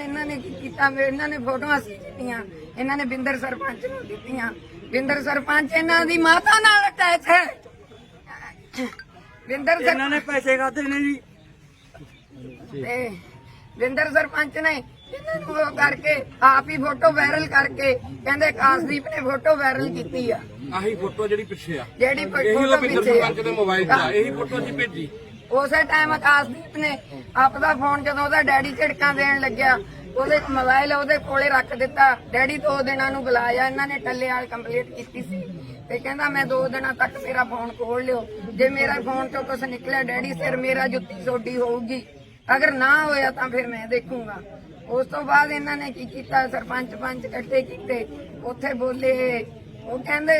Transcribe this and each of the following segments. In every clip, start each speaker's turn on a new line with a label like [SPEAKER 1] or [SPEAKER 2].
[SPEAKER 1] ਇਹਨਾਂ ਨੇ ਕੀ ਕੀਤਾ ਇਹਨਾਂ ਨੇ ਫੋਟੋਆਂ ਸੀ ਦਿੱਤੀਆਂ ਇਹਨਾਂ ਨੇ ਬਿੰਦਰ ਸਰਪੰਚ ਨੂੰ ਦਿੱਤੀਆਂ। ਬਿੰਦਰ ਸਰਪੰਚ ਇਹਨਾਂ ਦੀ ਮਾਤਾ ਨਾਲ ਅਟੈਚ ਹੈ। ਬਿੰਦਰ
[SPEAKER 2] ਇਹਨਾਂ ਨੇ ਪੈਸੇ ਖਾਦੇ ਨੇ ਜੀ।
[SPEAKER 1] ਤੇ ਬਿੰਦਰ ਸਰਪੰਚ ਨੇ ਇਹਨਾਂ ਨੂੰ ਉਹ ਕਰਕੇ ਆਪ ਹੀ ਫੋਟੋ ਵਾਇਰਲ ਕਰਕੇ ਕਹਿੰਦੇ ਕਾਸਦੀਪ ਨੇ ਫੋਟੋ ਵਾਇਰਲ ਕੀਤੀ ਆ।
[SPEAKER 3] ਆਹੀ ਫੋਟੋ ਜਿਹੜੀ ਪਿੱਛੇ ਆ।
[SPEAKER 1] ਜਿਹੜੀ
[SPEAKER 3] ਇਹੀ
[SPEAKER 1] ਫੋਟੋ ਪਿੱਛੇ
[SPEAKER 3] ਸਰਪੰਚ ਦੇ ਮੋਬਾਈਲ 'ਚ ਆ। ਇਹੀ ਫੋਟੋ ਅਸੀਂ ਭੇਜੀ।
[SPEAKER 1] ਉਸੇ ਟਾਈਮ ਆਕਾਸ਼ਦੀਪ ਨੇ ਆਪਦਾ ਫੋਨ ਜਦੋਂ ਉਹਦਾ ਡੈਡੀ ਝਿੜਕਾਂ ਦੇਣ ਲੱਗਿਆ, ਉਹਦੇ ਮੋਬਾਈਲ ਉਹਦੇ ਕੋਲੇ ਰੱਖ ਦਿੱਤਾ। ਡੈਡੀ ਦੋ ਦਿਨਾਂ ਨੂੰ ਬੁਲਾਇਆ, ਇਹਨਾਂ ਨੇ ਟੱਲੇ ਵਾਲ ਕੰਪਲੀਟ ਕੀਤੀ ਸੀ। ਤੇ ਕਹਿੰਦਾ, ਮੈਂ ਦੋ ਦਿਨਾਂ ਤੱਕ ਮੇਰਾ ਫੋਨ ਖੋਲ ਲਿਓ। ਜੇ ਮੇਰਾ ਫੋਨ ਚੋਂ ਕੁਝ ਨਿਕਲਿਆ, ਡੈਡੀ ਸਿਰ ਮੇਰਾ ਜੁੱਤੀ ਸੋਡੀ ਹੋਊਗੀ। ਅਗਰ ਨਾ ਹੋਇਆ ਤਾਂ ਫਿਰ ਮੈਂ ਦੇਖੂੰਗਾ। ਉਸ ਤੋਂ ਬਾਅਦ ਇਹਨਾਂ ਨੇ ਕੀ ਕੀਤਾ? ਸਰਪੰਚ ਪੰਚ ਇਕੱਠੇ ਕੀਤੇ। ਉੱਥੇ ਬੋਲੇ, ਉਹ ਕਹਿੰਦੇ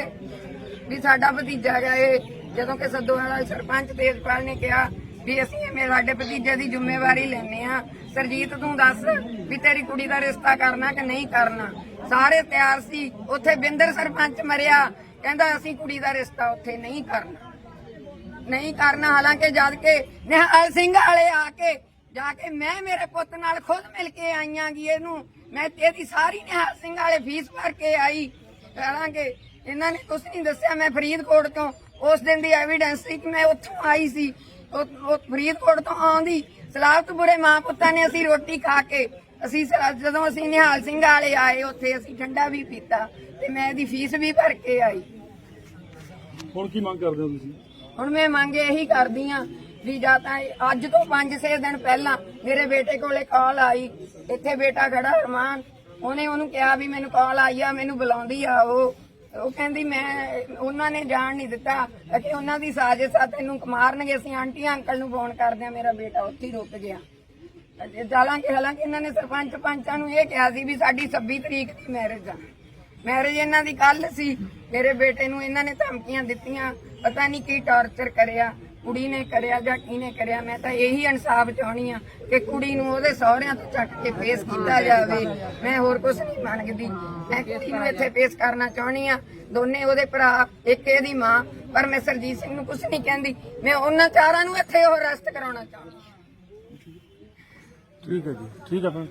[SPEAKER 1] ਵੀ ਸਾਡਾ ਭਤੀਜਾ ਗਿਆ ਇਹ ਜਦੋਂ ਕਿ ਸੱਦੋ ਸਰਪੰਚ ਤੇਜਪਾਲ ਨੇ ਕਿਹਾ ਵੀ ਅਸੀਂ ਇਹ ਸਾਡੇ ਭਤੀਜੇ ਦੀ ਜ਼ਿੰਮੇਵਾਰੀ ਲੈਨੇ ਆ ਸਰਜੀਤ, ਤੂੰ ਦੱਸ ਵੀ ਤੇਰੀ ਕੁੜੀ ਦਾ ਰਿਸ਼ਤਾ ਕਰਨਾ ਕਿ ਨਹੀਂ ਕਰਨਾ? ਸਾਰੇ ਤਿਆਰ ਸੀ। ਉੱਥੇ ਬਿੰਦਰ ਸਰਪੰਚ ਮਰਿਆ। ਕਹਿੰਦਾ, ਅਸੀਂ ਕੁੜੀ ਦਾ ਰਿਸ਼ਤਾ ਉੱਥੇ ਨਹੀਂ ਕਰਨਾ। ਨਹੀਂ ਕਰਨਾ। ਹਾਲਾਂਕਿ ਜਦ ਕਿ ਨਿਹਾਲ ਸਿੰਘ ਵਾਲੇ ਆ ਕੇ, ਜਾ ਕੇ ਮੈਂ ਮੇਰੇ ਪੁੱਤ ਨਾਲ ਖੁਦ ਮਿਲ ਕੇ ਆਈਆਂ ਗੀ ਇਹਨੂੰ। ਮੈਂ ਇਹਦੀ ਸਾਰੀ ਨਿਹਾਲ ਸਿੰਘ ਵਾਲੇ ਫੀਸ ਭਰ ਕੇ ਆਈ। ਹਾਲਾਂਕਿ ਇਹਨਾਂ ਨੇ ਕੁਝ ਨਹੀਂ ਦੱਸਿਆ। ਮੈਂ ਫਰੀਦਕੋਟ ਤੋਂ। ਉਸ ਦਿਨ ਦੀ ਐਵੀਡੈਂਸ ਸੀ ਕਿ ਮੈਂ ਉੱਥੋਂ ਆਈ ਸੀ। ਉਹ ਫਰੀਦਕੋਟ ਤੋਂ ਆਉਂਦੀ। ਸਲਾਬਤ ਬੁੜੇ ਮਾਂ ਪੁੱਤਾਂ ਨੇ ਅਸੀਂ ਰੋਟੀ ਖਾ ਕੇ ਅਸੀਂ ਜਦੋਂ ਅਸੀਂ ਨਿਹਾਲ ਸਿੰਘ ਵਾਲੇ ਆਏ ਉੱਥੇ ਅਸੀਂ ਠੰਡਾ ਵੀ ਪੀਤਾ ਤੇ ਮੈਂ ਇਹਦੀ ਫੀਸ ਵੀ ਭਰ ਕੇ ਆਈ।
[SPEAKER 4] ਹੁਣ ਕੀ ਮੰਗ ਕਰਦੇ ਹੋ ਤੁਸੀਂ?
[SPEAKER 1] ਹੁਣ ਮੈਂ ਮੰਗ ਇਹੀ ਕਰਦੀ ਆ ਵੀ ਜਾਂ ਤਾਂ ਅੱਜ ਤੋਂ 5-6 ਦਿਨ ਪਹਿਲਾਂ ਮੇਰੇ ਬੇਟੇ ਕੋਲੇ ਕਾਲ ਆਈ ਇੱਥੇ ਬੇਟਾ ਖੜਾ ਅਰਮਾਨ ਉਹਨੇ ਉਹਨੂੰ ਕਿਹਾ ਵੀ ਮੈਨੂੰ ਕਾਲ ਆਈ ਆ ਮੈਨੂੰ ਬੁਲਾਉਂਦੀ ਆ ਉਹ। ਉਹ ਕਹਿੰਦੀ ਮੈਂ, ਉਹਨਾਂ ਨੇ ਜਾਣ ਨਹੀਂ ਦਿੱਤਾ ਕਿ ਉਹਨਾਂ ਦੀ ਸਾਜ਼ਿਸ਼ ਆ, ਤੈਨੂੰ ਮਾਰਨਗੇ ਅਸੀਂ। ਆਂਟੀ, ਅੰਕਲ ਨੂੰ ਫੋਨ ਕਰਦੇ ਆ, ਮੇਰਾ ਬੇਟਾ ਉੱਥੇ ਹੀ ਰੁਕ ਗਿਆ। ਹਾਲਾਂਕਿ ਹਾਲਾਂਕਿ ਇਹਨਾਂ ਨੇ ਸਰਪੰਚ ਪੰਚਾਂ ਨੂੰ ਇਹ ਕਿਹਾ ਸੀ ਵੀ ਸਾਡੀ 26 ਤਰੀਕ ਦੀ ਮੈਰਿਜ ਆ। ਮੈਰਿਜ ਇਹਨਾਂ ਦੀ ਕੱਲ ਸੀ। ਮੇਰੇ ਬੇਟੇ ਨੂੰ ਇਹਨਾਂ ਨੇ ਧਮਕੀਆਂ ਦਿੱਤੀਆਂ। ਪਤਾ ਨਹੀਂ ਕੀ ਟਾਰਚਰ ਕਰਿਆ। ਕੁੜੀ ਨੇ ਕਰਿਆ ਜਾਂ ਕਿਹਨੇ ਕਰਿਆ ਮੈਂ ਤਾਂ ਇਹੀ ਇਨਸਾਫ ਚਾਹਣੀ ਆ ਕਿ ਕੁੜੀ ਨੂੰ ਉਹਦੇ ਸਹੁਰਿਆਂ ਤੋਂ ਚੱਕ ਕੇ ਪੇਸ਼ ਕੀਤਾ ਜਾਵੇ। ਮੈਂ ਹੋਰ ਕੁਝ ਨਹੀਂ ਮੰਗਦੀ। ਮੈਂ ਕੁੜੀ ਨੂੰ ਇੱਥੇ ਪੇਸ਼ ਕਰਨਾ ਚਾਹਣੀ ਆ ਦੋਨੇ ਉਹਦੇ ਭਰਾ ਇੱਕ ਇਹਦੀ ਮਾਂ ਪਰ ਮੈਂ ਸਰਜੀਤ ਸਿੰਘ ਨੂੰ ਕੁਝ ਨਹੀਂ ਕਹਿੰਦੀ। ਮੈਂ ਉਹਨਾਂ ਚਾਰਾਂ ਨੂੰ ਇੱਥੇ ਉਹ ਅਰੈਸਟ ਕਰਾਉਣਾ ਚਾਹੁੰਦੀ
[SPEAKER 4] ਠੀਕ ਹੈ ਜੀ ਠੀਕ ਹੈ